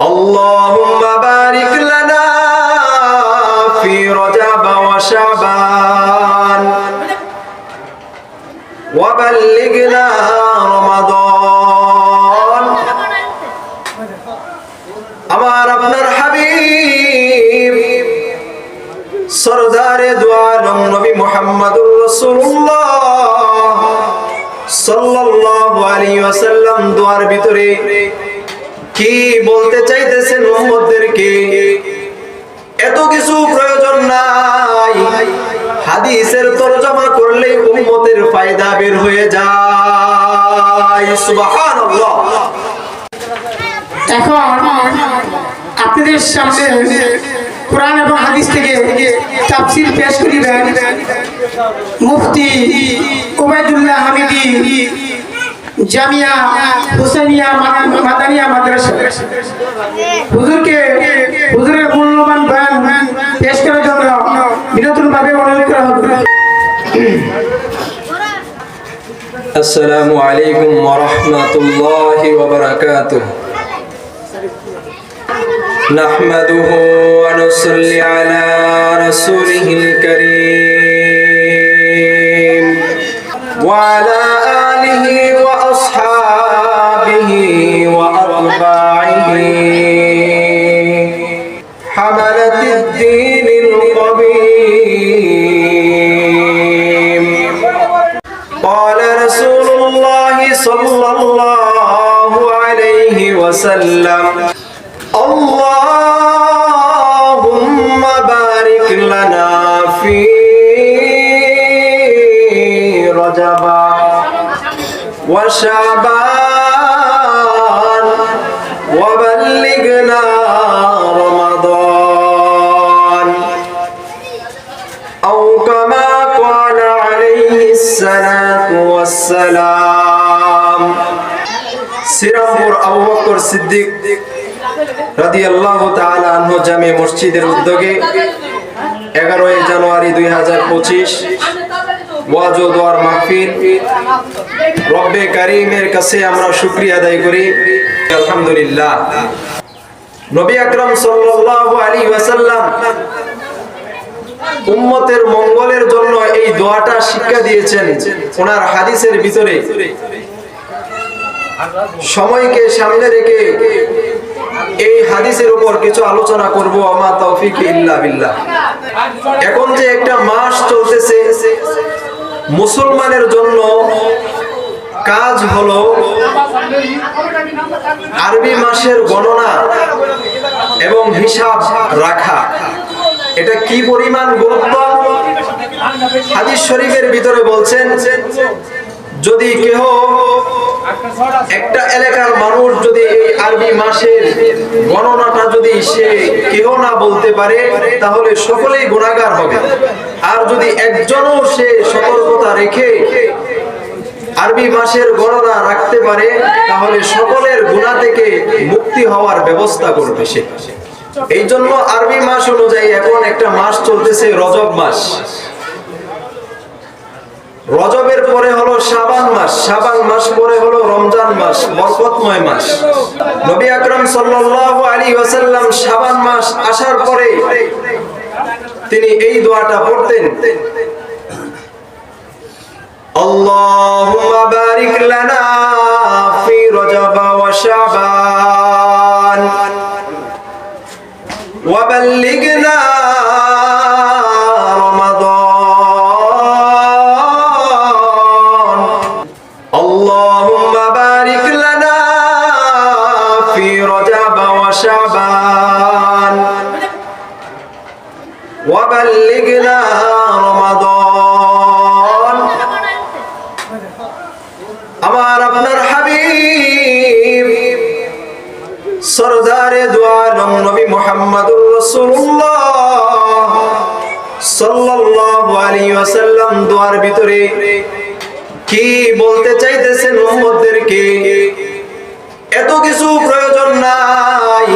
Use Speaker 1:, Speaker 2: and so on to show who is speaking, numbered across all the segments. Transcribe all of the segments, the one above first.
Speaker 1: اللهم بارك لنا في رجب وشعبان وبلغنا رمضان আমার আপনার হাবিব সরদারে দোয়ালম নবী মুহাম্মদুর রাসূলুল্লাহ সাল্লাল্লাহু আলাইহি ওয়াসাল্লাম দোয়ার ভিতরে কি বলতে চাইতেছেন উম্মতদেরকে এত কিছু প্রয়োজন নাই। হাদিসের তরজমা করলে উম্মতের ফায়দা বের হয়ে যায়। সুবহানাল্লাহ।
Speaker 2: এখন আপনাদের সামনে কোরআন এবং হাদিস থেকে তাফসির পেশ করিবেন। মুফতি ওবায়দুল্লাহ হামিদি জামিয়া হুসাইনিয়া মা- মাদানিয়া মাদ্রাসা হুজুরকে হুজুরের মূল্যবান বয়ান পেশ করার জন্য বিনোদনভাবে অনুরোধ করা হবে
Speaker 1: السلام عليكم ورحمة الله وبركاته نحمده ونصلي على رسوله الكريم وشعبان وبلغنا رمضان أو كما قال عليه الصلاة والسلام শ্রীরামপুর আবু বকর সিদ্দিক রাদিয়াল্লাহু তাআলা আনহু জামে মসজিদের উদ্যোগে এগারোই জানুয়ারি দুই হাজার পঁচিশ মাহফিল। রব্বে কাছে আমরা শুকরিয়া আদায় করি। আলহামদুলিল্লাহ। নবী আকরাম সাল্লাল্লাহু আলাইহি ওয়াসাল্লাম উম্মতের মঙ্গলের জন্য এই দোয়াটা শিক্ষা দিয়েছেন। ওনার হাদিসের ভিতরে সময়কে সামনে রেখে এই হাদিসের উপর কিছু আলোচনা করব। আমা তৌফিক ইল্লা বিল্লাহ। এখন যে একটা মাস চলতেছে মুসলমানের জন্য কাজ হলো আরবি মাসের গণনা এবং হিসাব রাখা। এটা কি পরিমাণ গুরুত্ব? হাদিস শরীফের ভিতরে বলছেন, যদি কেহ একটা এলাকার মানুষ যদি এই আরবি মাসের গণনাটা যদি সে কেহ না বলতে পারে, তাহলে সকলেই গুণাগার হবে। আর যদি একজনও সে সতর্কতা রেখে আরবি মাসের গণনা রাখতে পারে, তাহলে সকলের গুণা থেকে মুক্তি হওয়ার ব্যবস্থা করবে সে। এই জন্য আরবি মাস অনুযায়ী এখন একটা মাস চলতেছে রজব মাস। রজবের পরে হলো শাবান মাস শাবান মাস পরে হলো রমজান মাস, বরকতময় মাস। নবী আকরাম সাল্লাল্লাহু আলাইহি ওয়াসাল্লাম শাবান মাস আসার পরে তিনি এই দোয়াটা পড়তেন اللهم بارك لنا في رجب وشعبان وبلغنا রাসূলুল্লাহ দোয়ার ভিতরে কি বলতে চাইতেছেন উম্মতদেরকে? এত কিছু প্রয়োজন নাই।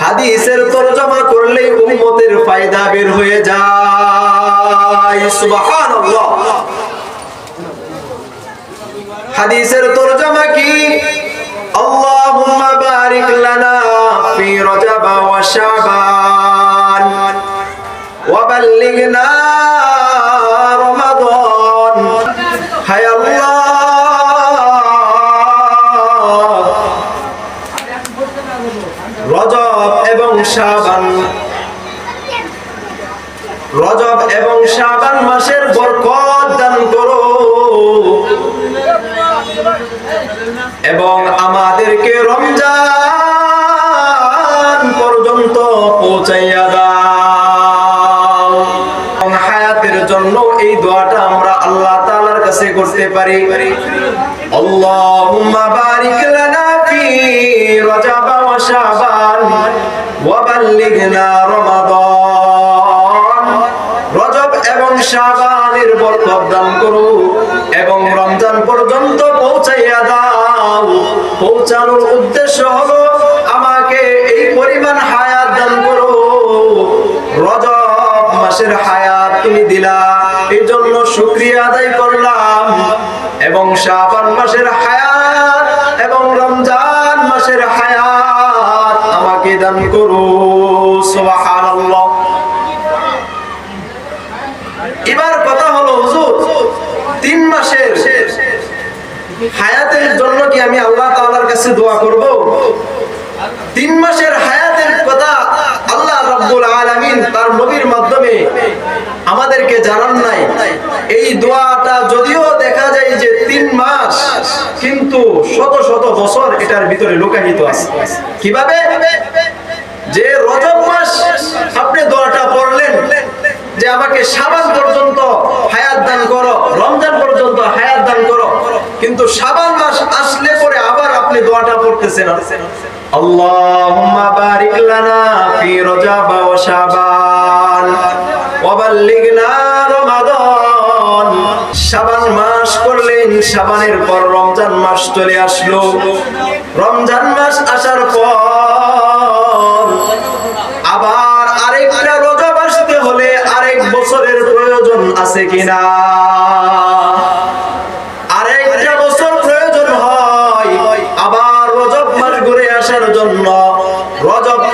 Speaker 1: হাদিসের তরজমা করলে উম্মতের फायदा বের হয়ে যায়। সুবহানাল্লাহ। হাদিসের তরজমা কি? আল্লাহুম্মা বারিক লানা ফি রাজাবা ওয়া শাবান। বাল্লিগনা রমাদান। রজব এবং শাবান। রজব এবং শাবান মাসের বরকত দান করো। এবং আমাদেরকে রমজান পর্যন্ত পৌঁছাইয়া দাও। করতে পারি। রজব এবং বরকত দান এবং রমজান পর্যন্ত পৌঁছাইয়া দাও। পৌঁছানোর উদ্দেশ্য হলো আমাকে এই পরিমাণ হায়াত দান করো। রজব মাসের হায়াত তুমি দিলা। এই জন্য শুক্রিয়া আদায় করলাম এবং শাবান মাসের হায়াত এবং রমজান মাসের হায়াত আমাকে দান করো এবার কথা হলো, হুজুর, তিন মাসের হায়াতের জন্য কি আমি আল্লাহ তাআলার কাছে দোয়া করব? তিন মাসের হায়াতের কথা আল্লাহ রাব্বুল আলামিন তার নবীর মাধ্যমে আমাদেরকে জানান নাই। এই দোয়াটা যদিও দেখা যায় মাস, কিন্তু শত শত বছর এটার ভিতরে লুকায়িত আছে। কীভাবে? যে রজব মাস, আপনি দোয়াটা পড়লেন, যে আমাকে সাবান পর্যন্ত হায়াত দান করো, রমজান পর্যন্ত হায়াত দান করো, কিন্তু সাবান মাস আসলে পরে আবার আপনি দোয়াটা পড়তেছেন। আল্লাহুম্মা বারিক লানা ফি রজব ওয়া শাবান ওয়া বাল্লিগনা রমাদান মাস করলেন শাবানের পর রমজান মাস চলে আসলো। রমজান মাস আসার পর আবার আরেকটা রজব আসতে হলে আরেক বছরের প্রয়োজন আছে কিনা?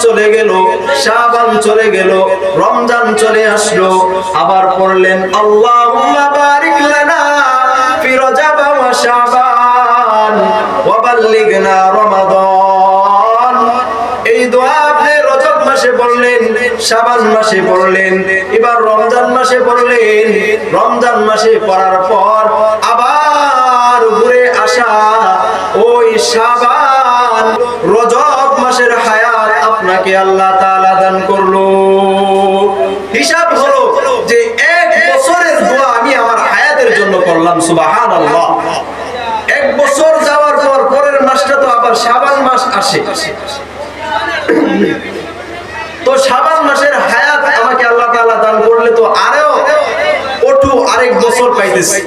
Speaker 1: চলে গেল, শাবান চলে গেল, রমজান চলে আসলো, আবার পড়লেন লানা রজব ওয়া শাবান, ওয়া এই দোয়া আপনি রজব মাসে পড়লেন, শাবান মাসে পড়লেন, এবার রমজান মাসে পড়লেন, রমজান মাসে পড়ার পর আবার ঘুরে আসা ওই শাবান রজব মাসের হায়াত আপনাকে আল্লাহ তাআলা দান করল। হিসাব হলো যে এক বছরের দোয়া আমি আমার করলাম, সুবহানাল্লাহ। এক বছর যাওয়ার পর, পরের মাসটা তো আবার শাবান মাস আসে। তো শাবান মাসের হায়াত আমাকে আল্লাহ তাআলা দান করলে তো আরও ওটু আরেক বছর পাইতেছি।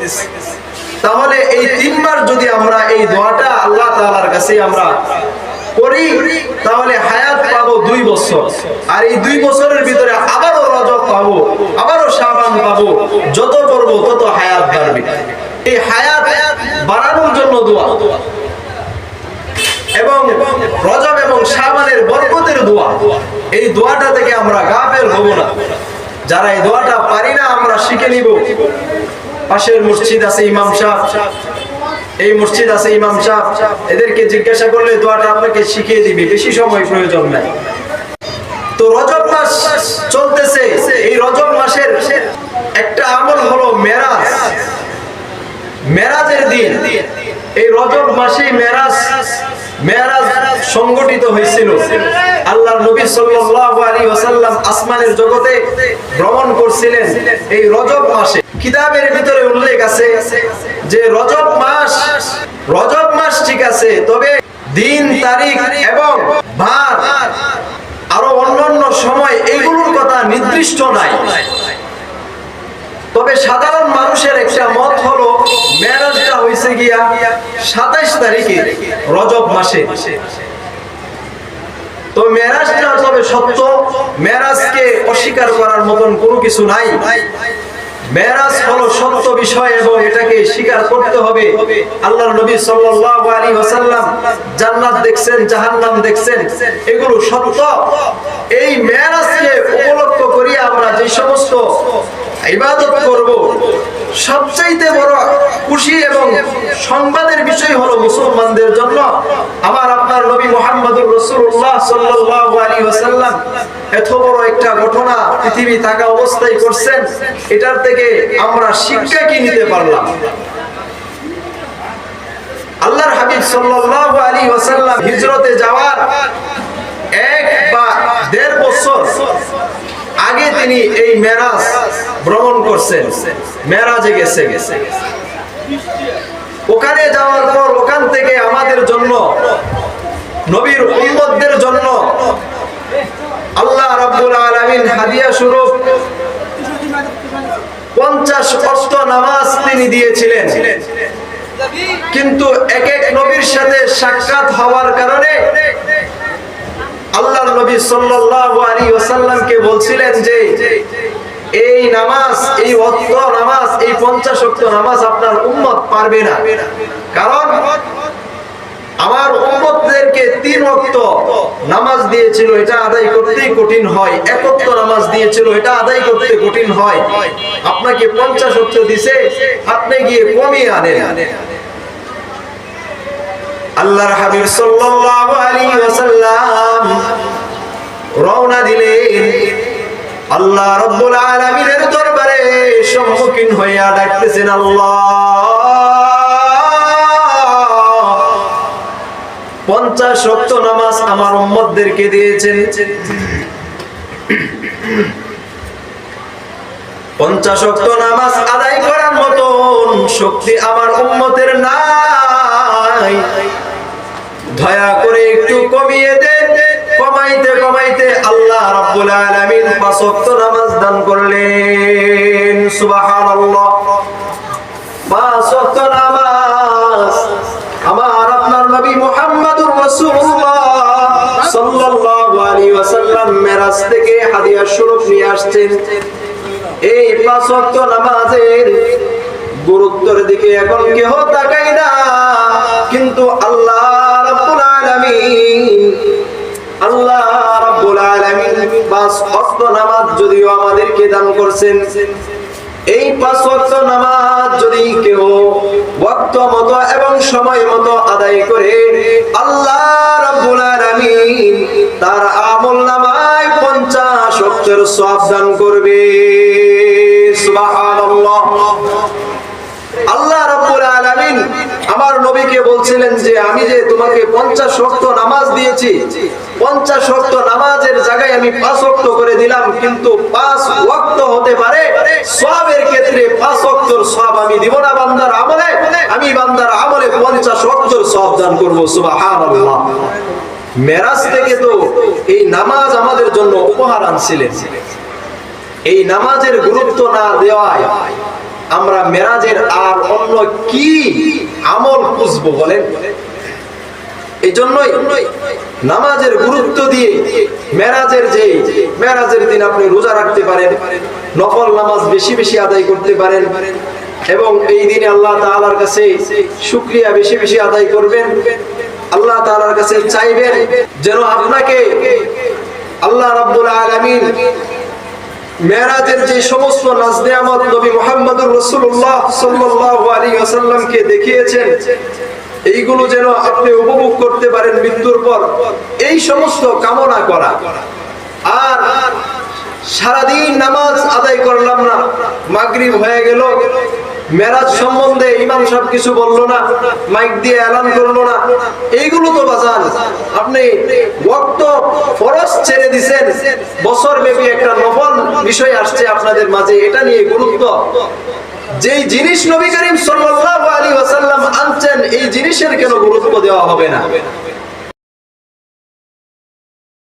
Speaker 1: তাহলে এই তিনবার যদি আমরা এই দোয়াটা আল্লাহ তাআলার কাছে আমরা করি, তাহলে হায়াত পাবো দুই বছর। আর এই দুই বছরের ভিতরে আবারও রজব পাবো, আবারও শাবান পাবো, যত পড়ব তত হায়াত বাড়বে। এই হায়াত বাড়ানোর জন্য দোয়া। এবং রজব এবং শাবানের বরকতের দোয়া। এই দোয়াটা থেকে আমরা গাফেল হব না। যারা এই দোয়াটা পারি না, আমরা শিখে নিব। পাশের মসজিদ আছে ইমাম সাহেব। এই মসজিদ আছে ইমাম সাহেব এদেরকে জিজ্ঞাসা করলে দোয়াটা আপনাকে শিখিয়ে দিবে, বেশি সময় প্রয়োজন নাই। তো রজব মাস চলতেছে। এই রজব মাসের একটা আমল হলো মেরাজ। মেরাজের দিন। এই রজব মাসে মেরাজ মেরাজ সংগঠিত হয়েছিল। আল্লাহর নবী সাল্লাল্লাহু আলাইহি ওয়াসাল্লাম আসমানের জগতে ভ্রমণ করছিলেন এই রজব মাসে। কিতাবের ভিতরে উল্লেখ আছে যে রজব মাস রজব মাস ঠিক আছে, তবে দিন, তারিখ এবং ভার আরও অন্যান্য সময় এইগুলোর কথা নির্দিষ্ট নাই। তবে সাধারণ মানুষের একটা মত হলো, মেরাজটা হয়েছে গিয়া সাতাইশ তারিখে, রজব মাসে। তো মেরাজটা তবে সত্য, মেরাজকে অস্বীকার করার মতন কোনো কিছু নাই। মেরাজ হলো সত্য বিষয় এবং এটাকে স্বীকার করতে হবে। আল্লাহর নবী সাল্লাল্লাহু আলাইহি ওয়াসাল্লাম জান্নাত দেখছেন, জাহান্নাম দেখছেন, এগুলো সত্য। এই মেরাজকে উপলক্ষ করি আমরা যে সমস্ত ইবাদত করব। সবচাইতে বড় খুশি এবং সংবাদের বিষয় হলো মুসলমানদের জন্য আমার আপনার নবী মোহাম্মদুর রাসূলুল্লাহ সাল্লাল্লাহু আলাইহি ওয়াসাল্লাম এত বড় একটা ঘটনা পৃথিবী থাকা অবস্থায় করছেন, এটার থেকে আমরা শিক্ষা কি নিতে পারলাম? আল্লাহর হাবিব সাল্লাল্লাহু আলাইহি ওয়াসাল্লাম হিজরতে যাওয়ার এক বা দেড় বছর আগে তিনি এই মেরাজ ভ্রমণ করছেন। মেরাজে গেছে। গেছে ওখানে যাওয়ার পর ওখান থেকে আমাদের জন্য, নবীর উম্মতদের জন্য আল্লাহ রাব্বুল আলামিন হাদিয়া স্বরূপ পঞ্চাশ অস্ত নামাজ তিনি দিয়েছিলেন। কিন্তু এক এক নবীর সাথে সাক্ষাৎ হওয়ার কারণে আল্লাহর নবী সাল্লাল্লাহু আলাইহি ওয়াসাল্লামকে বলছিলেন যে, এই নামাজ, এই ওয়াক্ত নামাজ, এই 50 ওয়াক্ত নামাজ আপনার উম্মত পারবে না। কারণ আমার উম্মতদেরকে তিন ওয়াক্ত নামাজ দিয়েছিল, এটা আদায় করতে কঠিন হয়। এক ওয়াক্ত নামাজ দিয়েছিল, এটা আদায় করতে কঠিন হয়। আপনাকে 50 ওয়াক্ত দিছে, আপনি গিয়ে কমিয়ে আনেন। আল্লাহর হাবিব সাল্লাল্লাহু আলাইহি ওয়াসাল্লাম রওনা দিলেন। আল্লাহ রাব্বুল আলামিনের দরবারে সম্মুখীন হইয়া ডাকতেছেন, আল্লাহ! পঞ্চাশ শক্ত নামাজ আমার উম্মতদেরকে দিয়েছেন। পঞ্চাশ শক্ত নামাজ আদায় করার মতন শক্তি আমার উম্মতের নাই। দয়া করে একটু কমিয়ে দেন কমাইতে কমাইতে আল্লাহ রাব্বুল আলামিন পাঁচ ওয়াক্ত নামাজ দান করলেন। সুবহানাল্লাহ। পাঁচ ওয়াক্ত নামাজ। আমার আপনার নবী মুহাম্মদুর রাসূলুল্লাহ সাল্লাল্লাহু আলাইহি ওয়াসাল্লাম মেরাজ থেকে হাদিয়া স্বরূপ নিয়ে আসছেন। এই পাঁচ ওয়াক্ত নামাজের গুরুত্বের দিকে এখন কেহ তাকাই না। কিন্তু আল্লাহ আলামিন আল্লাহ রাব্বুল আলামিন পাঁচ ওয়াক্ত নামাজ যদিও আমাদেরকে দান করছেন, এই পাঁচ ওয়াক্ত নামাজ যদি কেউ ওয়াক্ত মতো এবং সময় মতো আদায় করে, আল্লাহ রাব্বুল আলামিন তার আমল নামায় 50 ওয়াক্তের সওয়াব দান করবে। সুবহানাল্লাহ। আল্লাহ রাব্বুল আলামিন আমার নবীকে বলছিলেন যে, আমি যে তোমাকে 50 ওয়াক্ত নামাজ দিয়েছি 50 ওয়াক্ত নামাজের জায়গায় আমি 5 ওয়াক্ত করে দিলাম, কিন্তু 5 ওয়াক্ত হতে পারে, সওয়াবের ক্ষেত্রে 5 ওয়াক্তর সওয়াব আমি দিব না বান্দার আমলে। আমি বান্দার আমলে 50 ওয়াক্তর সওয়াব দান করব, সুবহানাল্লাহ। মেরাজ থেকে তো এই নামাজ আমাদের জন্য উপহার আনছিলেন। এই নামাজের গুরুত্ব না দেওয়ায় আমরা মেরাজের আর অন্য কি আমল খুঁজবো বলেন? এই জন্যই নামাজের গুরুত্ব দিয়ে মেরাজের যে, মেরাজের দিন আপনি রোজা রাখতে পারেন, নফল নামাজ বেশি বেশি আদায় করতে পারেন এবং এই দিনে আল্লাহ তাআলার কাছে শুকরিয়া বেশি বেশি আদায় করবেন। আল্লাহ তাআলার কাছে চাইবেন যেন আপনাকে আল্লাহ রাব্বুল আলামিন মেরাজের যে সমস্ত নাজনিয়ামত নবী মোহাম্মদুর রসুল্লাহ সাল্লাহ আলী আসাল্লামকে দেখিয়েছেন, এইগুলো যেন আপনি উপভোগ করতে পারেন মৃত্যুর পর। এই সমস্ত কামনা করা। আর সারাদিন নামাজ আদায় করলাম না। মাগরিব হয়ে গেল। মেরাজ সম্বন্ধে ইমাম সাহেব কিছু বলল না, মাইক দিয়ে এলান করল না। এইগুলো তো বাজান। আপনি ওয়াক্ত ফরজ ছেড়ে দিছেন। বছর ব্যাপী একটা নফল বিষয় আসছে আপনাদের মাঝে, এটা নিয়ে গুরুত্ব। যেই জিনিস নবী করিম সাল্লাল্লাহু আলাইহি ওয়াসাল্লাম আনছেন, এই জিনিসের কেন গুরুত্ব দেওয়া হবে না?